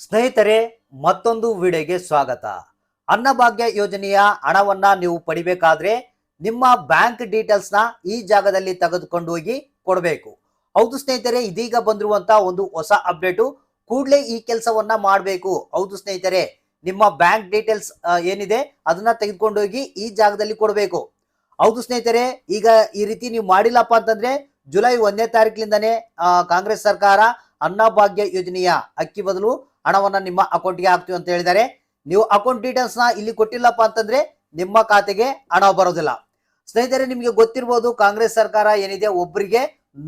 ಸ್ನೇಹಿತರೆ, ಮತ್ತೊಂದು ವಿಡಿಯೋಗೆ ಸ್ವಾಗತ. ಅನ್ನಭಾಗ್ಯ ಯೋಜನೆಯ ಹಣವನ್ನ ನೀವು ಪಡಿಬೇಕಾದ್ರೆ ನಿಮ್ಮ ಬ್ಯಾಂಕ್ ಡೀಟೇಲ್ಸ್ನ ಈ ಜಾಗದಲ್ಲಿ ತೆಗೆದುಕೊಂಡು ಹೋಗಿ ಕೊಡಬೇಕು. ಹೌದು ಸ್ನೇಹಿತರೆ, ಇದೀಗ ಬಂದಿರುವಂತ ಒಂದು ಹೊಸ ಅಪ್ಡೇಟು. ಕೂಡಲೇ ಈ ಕೆಲಸವನ್ನ ಮಾಡಬೇಕು. ಹೌದು ಸ್ನೇಹಿತರೆ, ನಿಮ್ಮ ಬ್ಯಾಂಕ್ ಡೀಟೇಲ್ಸ್ ಏನಿದೆ ಅದನ್ನ ತೆಗೆದುಕೊಂಡು ಹೋಗಿ ಈ ಜಾಗದಲ್ಲಿ ಕೊಡಬೇಕು. ಹೌದು ಸ್ನೇಹಿತರೆ, ಈಗ ಈ ರೀತಿ ನೀವು ಮಾಡಿಲ್ಲಪ್ಪ ಅಂತಂದ್ರೆ ಜುಲೈ ಒಂದನೇ ತಾರೀಕಿನಿಂದನೇ ಕಾಂಗ್ರೆಸ್ ಸರ್ಕಾರ ಅನ್ನಭಾಗ್ಯ ಯೋಜನೆಯ ಅಕ್ಕಿ ಬದಲು ಹಣವನ್ನ ನಿಮ್ಮ ಅಕೌಂಟ್ಗೆ ಹಾಕ್ತೀವಿ ಅಂತ ಹೇಳಿದ್ದಾರೆ. ನೀವು ಅಕೌಂಟ್ ಡೀಟೇಲ್ಸ್ನ ಇಲ್ಲಿ ಕೊಟ್ಟಿಲ್ಲಪ್ಪ ಅಂತಂದ್ರೆ ನಿಮ್ಮ ಖಾತೆಗೆ ಹಣ ಬರೋದಿಲ್ಲ. ಸ್ನೇಹಿತರೆ, ನಿಮಗೆ ಗೊತ್ತಿರ್ಬೋದು ಕಾಂಗ್ರೆಸ್ ಸರ್ಕಾರ ಏನಿದೆ? ಒಬ್ಬರಿಗೆ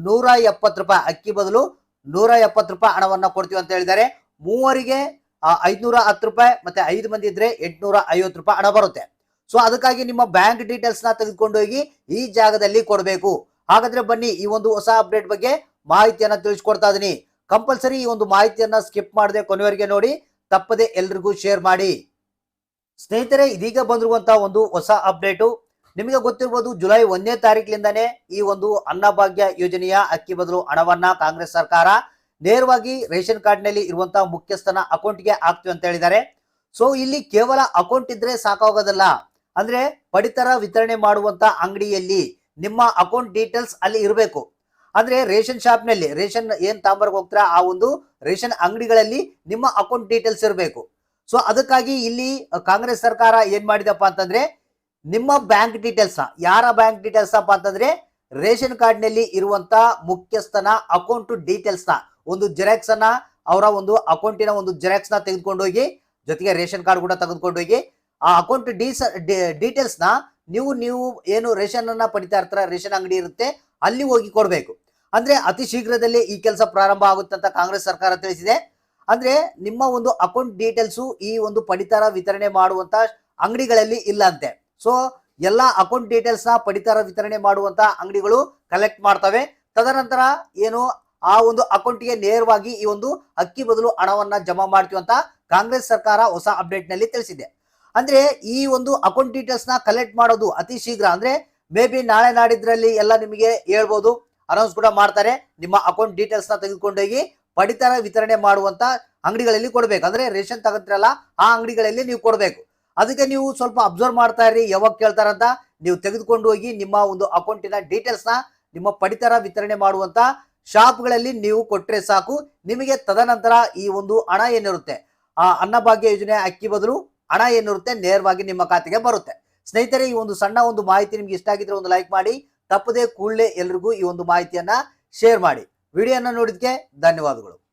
ನೂರ ಎಪ್ಪತ್ತು ರೂಪಾಯಿ ಅಕ್ಕಿ ಬದಲು ನೂರ ಎಪ್ಪತ್ತು ರೂಪಾಯಿ ಹಣವನ್ನ ಕೊಡ್ತೀವಿ ಅಂತ ಹೇಳಿದ್ದಾರೆ. ಮೂವರಿಗೆ ಐದ್ನೂರ ಹತ್ತು ರೂಪಾಯಿ ಮತ್ತೆ ಐದು ಮಂದಿ ಇದ್ರೆ ಎಂಟ್ನೂರ ಐವತ್ತು ರೂಪಾಯಿ ಹಣ ಬರುತ್ತೆ. ಸೊ ಅದಕ್ಕಾಗಿ ನಿಮ್ಮ ಬ್ಯಾಂಕ್ ಡೀಟೇಲ್ಸ್ನ ತೆಗೆದುಕೊಂಡು ಹೋಗಿ ಈ ಜಾಗದಲ್ಲಿ ಕೊಡಬೇಕು. ಹಾಗಾದ್ರೆ ಬನ್ನಿ, ಈ ಒಂದು ಹೊಸ ಅಪ್ಡೇಟ್ ಬಗ್ಗೆ ಮಾಹಿತಿಯನ್ನ ತಿಳಿಸ್ಕೊಡ್ತಾ ಇದೀನಿ. ಕಂಪಲ್ಸರಿ ಈ ಒಂದು ಮಾಹಿತಿಯನ್ನ ಸ್ಕಿಪ್ ಮಾಡದೆ ಕೊನೆವರೆಗೆ ನೋಡಿ, ತಪ್ಪದೆ ಎಲ್ರಿಗೂ ಶೇರ್ ಮಾಡಿ. ಸ್ನೇಹಿತರೆ, ಇದೀಗ ಬಂದಿರುವಂತಹ ಒಂದು ಹೊಸ ಅಪ್ಡೇಟು. ನಿಮಗೆ ಗೊತ್ತಿರ್ಬೋದು, ಜುಲೈ ಒಂದನೇ ತಾರೀಕಿನಿಂದಾನೆ ಈ ಒಂದು ಅನ್ನಭಾಗ್ಯ ಯೋಜನೆಯ ಅಕ್ಕಿ ಬದಲು ಹಣವನ್ನ ಕಾಂಗ್ರೆಸ್ ಸರ್ಕಾರ ನೇರವಾಗಿ ರೇಷನ್ ಕಾರ್ಡ್ನಲ್ಲಿ ಇರುವಂತಹ ಮುಖ್ಯಸ್ಥನ ಅಕೌಂಟ್ಗೆ ಹಾಕ್ತೀವಿ ಅಂತ ಹೇಳಿದ್ದಾರೆ. ಸೊ, ಇಲ್ಲಿ ಕೇವಲ ಅಕೌಂಟ್ ಇದ್ರೆ ಸಾಕಾಗೋದಲ್ಲ. ಅಂದ್ರೆ ಪಡಿತರ ವಿತರಣೆ ಮಾಡುವಂತ ಅಂಗಡಿಯಲ್ಲಿ ನಿಮ್ಮ ಅಕೌಂಟ್ ಡೀಟೇಲ್ಸ್ ಅಲ್ಲಿ ಇರಬೇಕು. ಅಂದ್ರೆ ರೇಷನ್ ಶಾಪ್ನಲ್ಲಿ ರೇಷನ್ ಏನ್ ತಾಂಬರ್ಗ್ ಹೋಗ್ತೀರಾ? ಆ ಒಂದು ರೇಷನ್ ಅಂಗಡಿಗಳಲ್ಲಿ ನಿಮ್ಮ ಅಕೌಂಟ್ ಡೀಟೇಲ್ಸ್ ಇರಬೇಕು. ಸೊ ಅದಕ್ಕಾಗಿ ಇಲ್ಲಿ ಕಾಂಗ್ರೆಸ್ ಸರ್ಕಾರ ಏನ್ ಮಾಡಿದಪ್ಪ ಅಂತಂದ್ರೆ ನಿಮ್ಮ ಬ್ಯಾಂಕ್ ಡೀಟೇಲ್ಸ್, ಯಾರ ಬ್ಯಾಂಕ್ ಡೀಟೇಲ್ಸ್ ಅಪ್ಪ ಅಂತಂದ್ರೆ ರೇಷನ್ ಕಾರ್ಡ್ನಲ್ಲಿ ಇರುವಂತ ಮುಖ್ಯಸ್ಥನ ಅಕೌಂಟ್ ಡೀಟೇಲ್ಸ್ನ ಒಂದು ಜೆರಾಕ್ಸ್ ಅನ್ನ ಅವರ ಒಂದು ಅಕೌಂಟಿನ ಒಂದು ಜೆರಾಕ್ಸ್ನ ತೆಗೆದುಕೊಂಡು ಹೋಗಿ ಜೊತೆಗೆ ರೇಷನ್ ಕಾರ್ಡ್ ಕೂಡ ತೆಗೆದುಕೊಂಡು ಹೋಗಿ ಆ ಅಕೌಂಟ್ ಡೀಸ್ ಡೀಟೇಲ್ಸ್ನ ನೀವು ನೀವು ಏನು ರೇಷನ್ ಅನ್ನ ಪಡಿತಾ ಇರ್ತಾರ, ರೇಷನ್ ಅಂಗಡಿ ಇರುತ್ತೆ, ಅಲ್ಲಿ ಹೋಗಿ ಕೊಡಬೇಕು. ಅಂದ್ರೆ ಅತಿ ಶೀಘ್ರದಲ್ಲೇ ಈ ಕೆಲಸ ಪ್ರಾರಂಭ ಆಗುತ್ತೆ ಅಂತ ಕಾಂಗ್ರೆಸ್ ಸರ್ಕಾರ ತಿಳಿಸಿದೆ. ಅಂದ್ರೆ ನಿಮ್ಮ ಒಂದು ಅಕೌಂಟ್ ಡೀಟೇಲ್ಸು ಈ ಒಂದು ಪಡಿತರ ವಿತರಣೆ ಮಾಡುವಂತ ಅಂಗಡಿಗಳಲ್ಲಿ ಇಲ್ಲ ಅಂತೆ. ಸೊ ಎಲ್ಲಾ ಅಕೌಂಟ್ ಡೀಟೇಲ್ಸ್ನ ಪಡಿತರ ವಿತರಣೆ ಮಾಡುವಂತ ಅಂಗಡಿಗಳು ಕಲೆಕ್ಟ್ ಮಾಡ್ತವೆ. ತದನಂತರ ಏನು ಆ ಒಂದು ಅಕೌಂಟ್ಗೆ ನೇರವಾಗಿ ಈ ಒಂದು ಅಕ್ಕಿ ಬದಲು ಹಣವನ್ನ ಜಮಾ ಮಾಡ್ತೀವಿ ಅಂತ ಕಾಂಗ್ರೆಸ್ ಸರ್ಕಾರ ಹೊಸ ಅಪ್ಡೇಟ್ನಲ್ಲಿ ತಿಳಿಸಿದೆ. ಅಂದ್ರೆ ಈ ಒಂದು ಅಕೌಂಟ್ ಡೀಟೇಲ್ಸ್ನ ಕಲೆಕ್ಟ್ ಮಾಡೋದು ಅತಿ ಶೀಘ್ರ. ಅಂದ್ರೆ ಮೇ ಬಿ ನಾಳೆ ನಾಡಿದ್ರಲ್ಲಿ ಎಲ್ಲ ನಿಮಗೆ ಹೇಳ್ಬೋದು. ಅನೌನ್ಸ್ ಕೂಡ ಮಾಡ್ತಾರೆ. ನಿಮ್ಮ ಅಕೌಂಟ್ ಡೀಟೇಲ್ಸ್ನ ತೆಗೆದುಕೊಂಡೋಗಿ ಪಡಿತರ ವಿತರಣೆ ಮಾಡುವಂತ ಅಂಗಡಿಗಳಲ್ಲಿ ಕೊಡ್ಬೇಕು. ಅಂದ್ರೆ ರೇಷನ್ ತಗಂತಿರಲ್ಲ, ಆ ಅಂಗಡಿಗಳಲ್ಲಿ ನೀವು ಕೊಡಬೇಕು. ಅದಕ್ಕೆ ನೀವು ಸ್ವಲ್ಪ ಅಬ್ಸರ್ವ್ ಮಾಡ್ತಾ ಇರಿ. ಯಾವಾಗ ಕೇಳ್ತಾರಂತ ನೀವು ತೆಗೆದುಕೊಂಡು ಹೋಗಿ ನಿಮ್ಮ ಒಂದು ಅಕೌಂಟಿನ ಡೀಟೇಲ್ಸ್ನ ನಿಮ್ಮ ಪಡಿತರ ವಿತರಣೆ ಮಾಡುವಂತ ಶಾಪ್ಗಳಲ್ಲಿ ನೀವು ಕೊಟ್ಟರೆ ಸಾಕು. ನಿಮಗೆ ತದನಂತರ ಈ ಒಂದು ಹಣ ಏನಿರುತ್ತೆ? ಆ ಅನ್ನಭಾಗ್ಯ ಯೋಜನೆ ಅಕ್ಕಿ ಬದಲು ಹಣ ಏನಿರುತ್ತೆ? ನೇರವಾಗಿ ನಿಮ್ಮ ಖಾತೆಗೆ ಬರುತ್ತೆ. ಸ್ನೇಹಿತರೆ, ಈ ಒಂದು ಸಣ್ಣ ಒಂದು ಮಾಹಿತಿ ನಿಮ್ಗೆ ಇಷ್ಟ ಆಗಿದ್ರೆ ಒಂದು ಲೈಕ್ ಮಾಡಿ. ತಪ್ಪದೆ ಕೂಡಲೇ ಎಲ್ರಿಗೂ ಈ ಒಂದು ಮಾಹಿತಿಯನ್ನ ಶೇರ್ ಮಾಡಿ. ವಿಡಿಯೋನ ನೋಡಿದ್ಕೆ ಧನ್ಯವಾದಗಳು.